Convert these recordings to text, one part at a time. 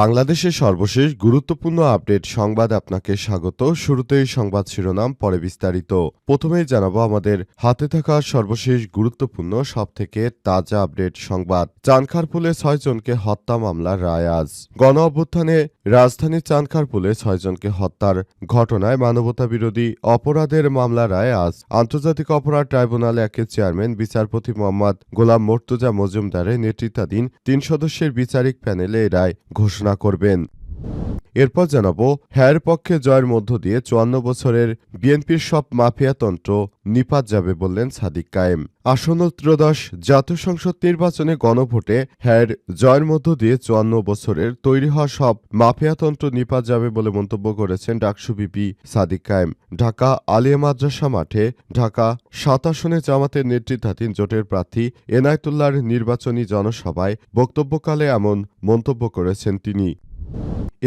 বাংলাদেশের সর্বশেষ গুরুত্বপূর্ণ আপডেট সংবাদ আপনাকে স্বাগত। শুরুতেই সংবাদ শিরোনাম, পরে বিস্তারিত। প্রথমেই জানাব আমাদের হাতে থাকা সর্বশেষ গুরুত্বপূর্ণ, সবথেকে তাজা আপডেট সংবাদ। চানখারপুলে ছয়জনকে হত্যা মামলার রায় আজ। গণ অভ্যুত্থানে রাজধানীর চানখারপুলে ছয়জনকে হত্যার ঘটনায় মানবতা বিরোধী অপরাধের মামলা রায় আজ। আন্তর্জাতিক অপরাধ ট্রাইব্যুনাল একের চেয়ারম্যান, বিচারপতি মোহাম্মদ গোলাম মোর্তুজা মজুমদারের নেতৃত্বাধীন তিন সদস্যের বিচারিক প্যানেলে রায় ঘোষণা করবেন। এরপর জানাব, হ্যার পক্ষে জয়ের মধ্য দিয়ে চুয়ান্ন বছরের বিএনপির সব মাফিয়াতন্ত্র নিপাত যাবে বললেন সাদিক কায়েম। আসন্ন ত্রয়োদশ জাতীয় সংসদ নির্বাচনে গণভোটে হ্যার জয়ের মধ্য দিয়ে চুয়ান্ন বছরের তৈরি হওয়া সব মাফিয়াতন্ত্র নিপাত যাবে বলে মন্তব্য করেছেন ডাকসু বিপি সাদিক কায়েম। ঢাকা আলিয়া মাদ্রাসা মাঠে ঢাকা সাত আসনে জামাতের নেতৃত্বাধীন জোটের প্রার্থী এনায়তুল্লাহর নির্বাচনী জনসভায় বক্তব্যকালে এমন মন্তব্য করেছেন তিনি।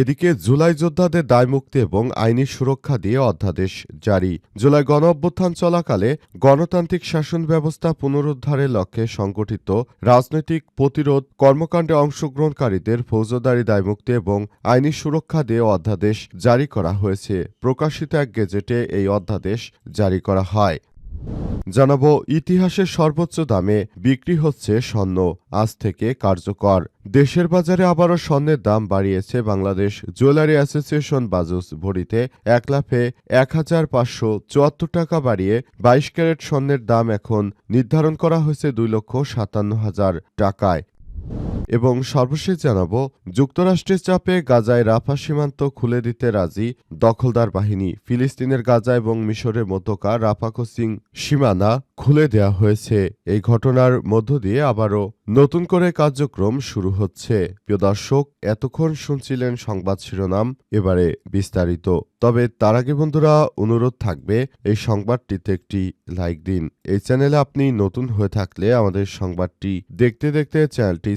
এদিকে জুলাই যোদ্ধাদের দায়মুক্তি এবং আইনি সুরক্ষা দিয়ে অধ্যাদেশ জারি। জুলাই গণ অভ্যুত্থান চলাকালে গণতান্ত্রিক শাসন ব্যবস্থা পুনরুদ্ধারের লক্ষ্যে সংগঠিত রাজনৈতিক প্রতিরোধ কর্মকাণ্ডে অংশগ্রহণকারীদের ফৌজদারি দায়মুক্তি এবং আইনি সুরক্ষা দিয়ে অধ্যাদেশ জারি করা হয়েছে। প্রকাশিত এক গেজেটে এই অধ্যাদেশ জারি করা হয়। জানাব ইতিহাসের সর্বোচ্চ দামে বিক্রি হচ্ছে স্বর্ণ। আজ থেকে কার্যকর। দেশের বাজারে আবারও স্বর্ণের দাম বাড়িয়েছে বাংলাদেশ। জুয়েলারি অ্যাসোসিয়েশন বাজুস ভরিতে এক লাফে এক হাজার পাঁচশো চুয়াত্তর টাকা বাড়িয়ে বাইশ ক্যারেট স্বর্ণের দাম এখন নির্ধারণ করা হয়েছে দুই লক্ষ সাতান্ন হাজার টাকায়। এবং সর্বশেষ জানাব, যুক্তরাষ্ট্রের চাপে গাজায় রাফা সীমান্ত খুলে দিতে রাজি দখলদার বাহিনী। ফিলিস্তিনের গাজা এবং মিশরের মধ্যকার রাফা ক্রসিং সীমানা খুলে দেয়া হয়েছে। এই ঘটনার মধ্য দিয়ে আবারও নতুন করে কার্যক্রম শুরু হচ্ছে। প্রিয় দর্শক, এতক্ষণ শুনছিলেন সংবাদ শিরোনাম, এবারে বিস্তারিত। তবে তার আগে বন্ধুরা, অনুরোধ থাকবে, এই সংবাদটিতে একটি লাইক দিন। এই চ্যানেলে আপনি নতুন হয়ে থাকলে আমাদের সংবাদটি দেখতে দেখতে চ্যানেলটি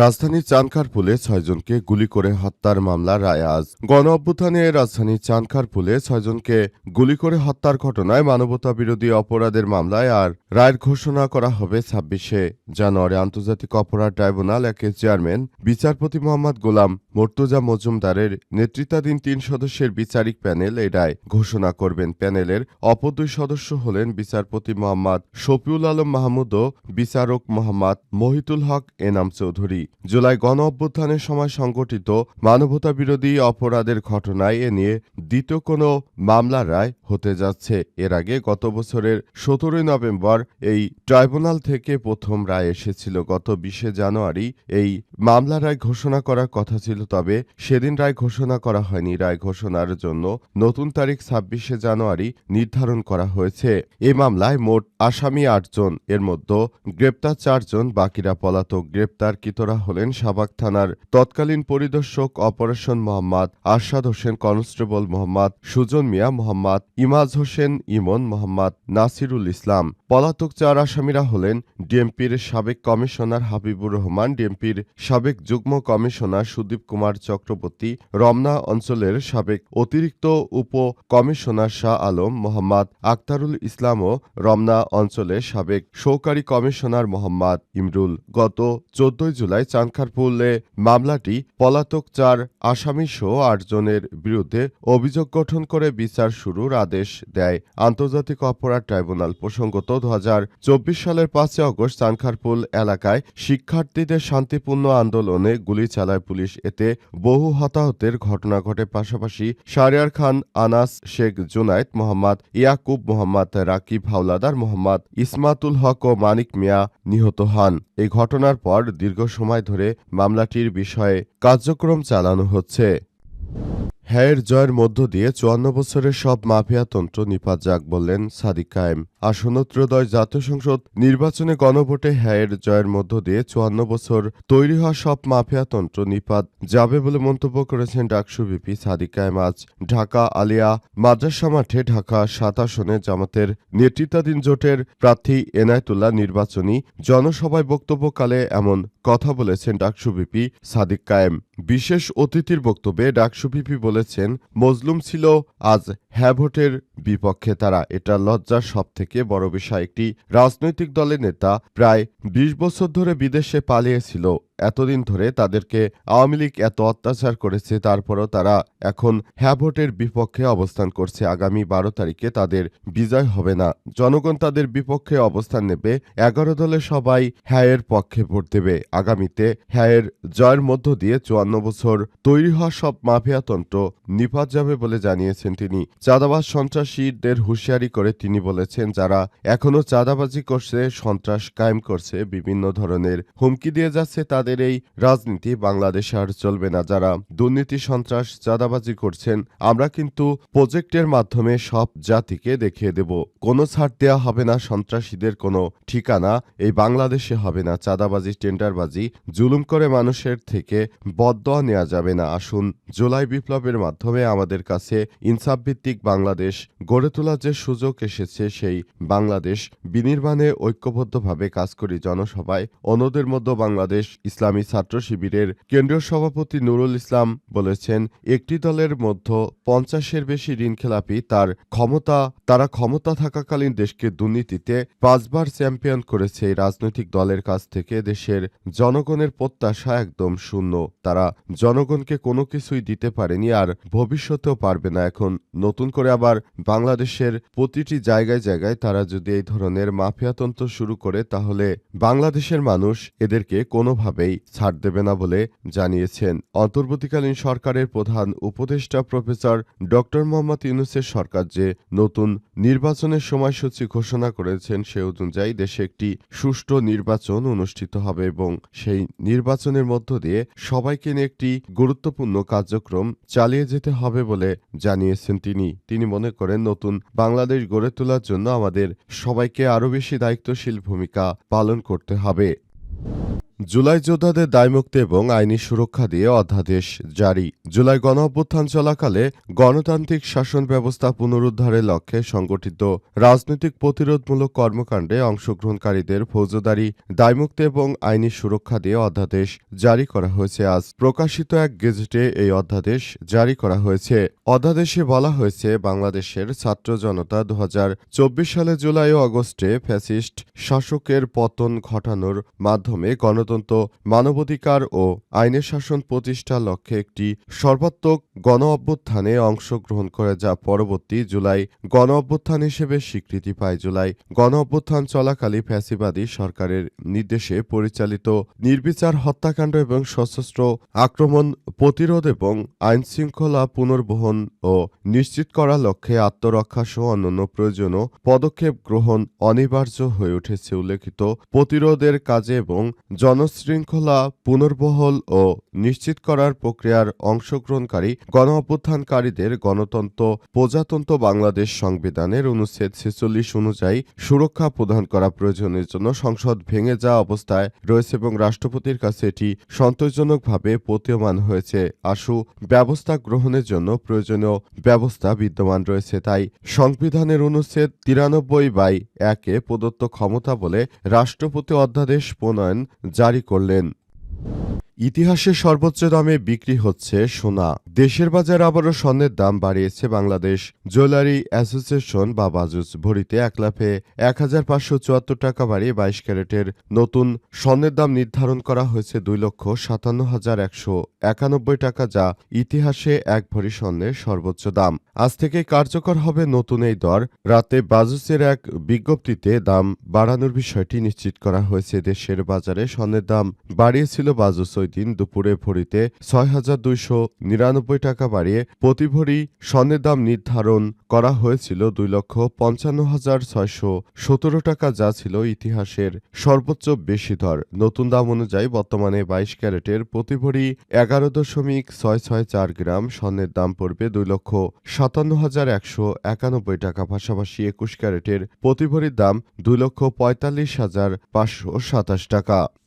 রাজধানীর চানখারপুলে ছয়জনকে গুলি করে হত্যার মামলা রায় আজ। গণ অভ্যুত্থানে রাজধানীর চানখারপুলে ছয়জনকে গুলি করে হত্যার ঘটনায় মানবতা বিরোধী অপরাধের মামলায় আর রায়ের ঘোষণা করা হবে ছাব্বিশে জানুয়ারি। আন্তর্জাতিক অপরাধ ট্রাইব্যুনাল একের চেয়ারম্যান বিচারপতি মোহাম্মদ গোলাম মর্তুজা মজুমদারের নেতৃত্বাধীন তিন সদস্যের বিচারিক প্যানেল এই রায় ঘোষণা করবেন। প্যানেলের অপর দুই সদস্য হলেন বিচারপতি মোহাম্মদ শফিউল আলম মাহমুদ ও বিচারক মোহাম্মদ মহিতুল হক এনাম। চৌধুরী। জুলাই গণ অভ্যুত্থানের সময় সংগঠিত মানবতা বিরোধী অপরাধের ঘটনায় এ নিয়ে দ্বিতীয় কোনো মামলার রায় হতে যাচ্ছে। এর আগে গত বছরের সতেরোই নভেম্বর এই ট্রাইব্যুনাল থেকে প্রথম রায় এসেছিল। গত বিশে জানুয়ারি এই মামলা রায় ঘোষণা করার কথা ছিল, তবে সেদিন রায় ঘোষণা করা হয়নি। রায় ঘোষণার জন্য নতুন তারিখ ছাব্বিশে জানুয়ারি নির্ধারণ করা হয়েছে। এই মামলায় মোট আসামি আটজন। এর মধ্যে গ্রেপ্তার চারজন, বাকিরা পলাতক গ্রেপ্তারকৃতরা হলেন সাবাক থানার তৎকালীন পরিদর্শক অপারেশন মোহাম্মদ আরশাদ হোসেন, কনস্টেবল মোহাম্মদ সুজন মিয়া মোহাম্মদ, ইমাজ হোসেন, ইমন মোহাম্মদ, নাসিরুল ইসলাম। পলাতক চার আসামিরা হলেন ডিএমপির সাবেক কমিশনার হাবিবুর রহমান, ডিএমপির সাবেক যুগ্ম কমিশনার সুদীপ কুমার চক্রবর্তী, রমনা অঞ্চলের সাবেক অতিরিক্ত উপ কমিশনার শাহ আলম মোহাম্মদ আক্তারুল ইসলাম ও রমনা অঞ্চলের সাবেক সহকারী কমিশনার মোহাম্মদ ইমরুল। গত চোদ্দই জুলাই চানখারপুলে মামলাটি পলাতক চার আসামি সহ আটজনের বিরুদ্ধে অভিযোগ গঠন করে বিচার শুরুর আদেশ দেয়। আন্তর্জাতিক অপরাধ ট্রাইব্যুনাল প্রসঙ্গত দু হাজার চব্বিশ সালের পাঁচই অগস্ট চানখারপুল এলাকায় শিক্ষার্থীদের শান্তিপূর্ণ আন্দোলনে গুলি চালায় পুলিশ। এতে বহু হতাহতের ঘটনা ঘটে। পাশাপাশি শারিয়ার খান, আনাস শেখ জুনাইদ মোহাম্মদ, ইয়াকুব মোহাম্মদ, রাকিব হাওলাদার মোহাম্মদ, ইসমাতুল হক ও মানিক মিয়া নিহত হন। এই ঘটনার পর দীর্ঘ সময় ধরে মামলাটির বিষয়ে কার্যক্রম চালানো হচ্ছে। হ্যায়ের জয়ের মধ্য দিয়ে চুয়ান্ন বছরের সব মাফিয়াতন্ত্র নিপাত যাক বললেন সাদিক কায়েম। আসন্ন ত্রয়োদশ জাতীয় সংসদ নির্বাচনে গণভোটে হ্যায়ের জয়ের মধ্য দিয়ে চুয়ান্ন বছর তৈরি হওয়া সব মাফিয়াতন্ত্র নিপাত যাবে বলে মন্তব্য করেছেন ডাকসু বিপি সাদিক কায়েম। আজ ঢাকা আলিয়া মাদ্রাসা মাঠে ঢাকা সাত আসনে জামাতের নেতৃত্বাধীন জোটের প্রার্থী এনায়েতুল্লাহ নির্বাচনী জনসভায় বক্তব্যকালে এমন কথা বলেছেন ডাকসু বিপি সাদিক কায়েম। বিশেষ অতিথির বক্তব্যে ডাকসু বিপি বলেছেন মজলুম ছিল আজ হ্যাঁ ভোটের বিপক্ষে তারা এটা লজ্জার সব থেকে বড় বিষয়। একটি রাজনৈতিক দলের নেতা প্রায় ২০ বছর ধরে বিদেশে পালিয়েছিল। এতদিন ধরে তাদেরকে আওয়ামী লীগ এত অত্যাচার করেছে, তারপরও তারা এখন হ্যাঁ ভোটের বিপক্ষে অবস্থান করছে। আগামী বারো তারিখে তাদের বিজয় হবে না। জনগণ তাদের বিপক্ষে অবস্থান নেবে। এগারো দলে সবাই হ্যাঁ এর পক্ষে ভোট দেবে। আগামীতে হ্যায়ের জয়ের মধ্য দিয়ে চুয়ান্ন বছর তৈরি হওয়া সব মাফিয়াতন্ত্র নিপাত যাবে বলে জানিয়েছেন তিনি। চাঁদাবাজ সন্ত্রাসীদের হুঁশিয়ারি করে তিনি বলেছেন, যারা এখনও চাঁদাবাজি করছে, সন্ত্রাস কায়েম করছে, বিভিন্ন ধরনের হুমকি দিয়ে যাচ্ছে, তাদের এই রাজনীতি বাংলাদেশে আর চলবে না। যারা দুর্নীতি, সন্ত্রাস, চাঁদাবাজি করছেন, আমরা কিন্তু প্রজেক্টের মাধ্যমে সব জাতিকে দেখিয়ে দেব। কোনো ছাড় দেওয়া হবে না, সন্ত্রাসীদের কোনো ঠিকানা এই বাংলাদেশে হবে না। চাঁদাবাজি, টেন্ডারবাজি, জুলুম করে মানুষের থেকে বদয়া নেওয়া যাবে না। আসুন, জুলাই বিপ্লবের মাধ্যমে আমাদের কাছে ইনসাফভিত্তিক বাংলাদেশ গড়ে তোলার যে সুযোগ এসেছে সেই বাংলাদেশ বিনির্মাণে ঐক্যবদ্ধভাবে কাজ করি জনসভায় অন্যদের মধ্যে বাংলাদেশ ইসলামী ছাত্র শিবিরের কেন্দ্রীয় সভাপতি নুরুল ইসলাম বলেছেন, একটি দলের মধ্যে পঞ্চাশের বেশি ঋণখেলাপি তার ক্ষমতা, তারা ক্ষমতা থাকাকালীন দেশকে দুর্নীতিতে পাঁচবার চ্যাম্পিয়ন করেছে এই রাজনৈতিক দলের কাছ থেকে দেশের জনগণের প্রত্যাশা একদম শূন্য। তারা জনগণকে কোনো কিছুই দিতে পারেনি আর ভবিষ্যতেও পারবে না। এখন নতুন করে আবার বাংলাদেশের প্রতিটি জায়গায় জায়গায় তারা যদি এই ধরনের মাফিয়াতন্ত্র শুরু করে, তাহলে বাংলাদেশের মানুষ এদেরকে কোনোভাবেই ছাড় দেবে না বলে জানিয়েছেন অন্তর্বর্তীকালীন সরকারের প্রধান উপদেষ্টা প্রফেসর ডক্টর মোহাম্মদ ইউনুসের সরকার যে নতুন নির্বাচনের সময়সূচি ঘোষণা করেছেন, সে অনুযায়ী দেশে একটি সুষ্ঠু নির্বাচন অনুষ্ঠিত হবে এবং সেই নির্বাচনের মধ্য দিয়ে সবাইকে নিয়ে একটি গুরুত্বপূর্ণ কার্যক্রম চালিয়ে যেতে হবে বলে জানিয়েছেন তিনি। তিনি মনে করেন নতুন বাংলাদেশ গড়ে তোলার জন্য আমাদের সবাইকে আরও বেশি দায়িত্বশীল ভূমিকা পালন করতে হবে। জুলাই যোদ্ধাদের দায়মুক্তি এবং আইনি সুরক্ষা দিয়ে অধ্যাদেশ জারি। জুলাই গণ অভ্যুত্থান চলাকালে গণতান্ত্রিক শাসন ব্যবস্থা পুনরুদ্ধারের লক্ষ্যে সংগঠিত রাজনৈতিক প্রতিরোধমূলক কর্মকাণ্ডে অংশগ্রহণকারীদের ফৌজদারি, দায়মুক্তি এবং আইনি সুরক্ষা দিয়ে অধ্যাদেশ জারি করা হয়েছে। আজ প্রকাশিত এক গেজেটে এই অধ্যাদেশ জারি করা হয়েছে। অধ্যাদেশে বলা হয়েছে, বাংলাদেশের ছাত্র জনতা দু হাজার চব্বিশ সালে জুলাই ও আগস্টে ফ্যাসিস্ট শাসকের পতন ঘটানোর মাধ্যমে গণতন্ত্র মানবাধিকার ও আইনের শাসন প্রতিষ্ঠার লক্ষ্যে একটি সর্বাত্মক গণ অভ্যুত্থানে অংশগ্রহণ করে, যা পরবর্তী জুলাই গণ অভ্যুত্থান হিসেবে স্বীকৃতি পায়। জুলাই গণ অভ্যুত্থান চলাকালে ফ্যাসিবাদী সরকারের নির্দেশে পরিচালিত নির্বিচার হত্যাকাণ্ড এবং সশস্ত্র আক্রমণ প্রতিরোধ এবং আইনশৃঙ্খলা পুনর্বহন ও নিশ্চিত করার লক্ষ্যে আত্মরক্ষা সহ অন্যান্য প্রয়োজনীয় পদক্ষেপ গ্রহণ অনিবার্য হয়ে উঠেছে, উল্লেখিত প্রতিরোধের কাজে এবং জনশৃঙ্খলা পুনর্বহল ও নিশ্চিত করার প্রক্রিয়ার অংশগ্রহণকারী গণ অভ্যুত্থানকারীদের গণতন্ত্র, প্রজাতন্ত্র বাংলাদেশ সংবিধানের অনুচ্ছেদ ছেচল্লিশ অনুযায়ী সুরক্ষা প্রদান করা প্রয়োজনের জন্য সংসদ ভেঙে যাওয়া অবস্থায় রয়েছে এবং রাষ্ট্রপতির কাছে এটি সন্তোষজনকভাবে প্রতীয়মান হয়েছে। আশু, ব্যবস্থা গ্রহণের জন্য প্রয়োজনীয় ব্যবস্থা বিদ্যমান রয়েছে, তাই সংবিধানের অনুচ্ছেদ তিরানব্বই বাই একে প্রদত্ত ক্ষমতা বলে রাষ্ট্রপতি অধ্যাদেশ প্রণয়ন জারি করলেন। ইতিহাসে সর্বোচ্চ দামে বিক্রি হচ্ছে সোনা। দেশের বাজারে আবারও স্বর্ণের দাম বাড়িয়েছে বাংলাদেশ। জুয়েলারি অ্যাসোসিয়েশন বা বাজুস ভরিতে এক লাফে এক হাজার পাঁচশো চুয়াত্তর টাকা বাড়িয়ে বাইশ ক্যারেটের নতুন স্বর্ণের দাম নির্ধারণ করা হয়েছে দুই লক্ষ সাতান্ন হাজার একশো একানব্বই টাকা, যা ইতিহাসে এক ভরি স্বর্ণের সর্বোচ্চ দাম। আজ থেকে কার্যকর হবে নতুন এই দর। রাতে বাজুসের এক বিজ্ঞপ্তিতে দাম বাড়ানোর বিষয়টি নিশ্চিত করা হয়েছে। দেশের বাজারে স্বর্ণের দাম বাড়িয়েছিল বাজুস ওই দিন দুপুরে ভরিতে ছয় হাজার দুইশো নিরানব্বই একানব্বই টাকা বাড়িয়ে প্রতি ভরি স্বর্ণের দাম নির্ধারণ করা হয়েছিল দুই লক্ষ পঞ্চান্ন হাজার ছয়শো সতেরো টাকা, যা ছিল ইতিহাসের সর্বোচ্চ বেশি দর। নতুন দাম অনুযায়ী বর্তমানে বাইশ ক্যারেটের প্রতি ভরি এগারো দশমিক ছয় ছয় চার গ্রাম স্বর্ণের দাম পড়বে দুই লক্ষ সাতান্ন হাজার একশো একানব্বই টাকা, পাশাপাশি একুশ ক্যারেটের প্রতি ভরির দাম দুই লক্ষ পঁয়তাল্লিশ হাজার পাঁচশো সাতাশ টাকা।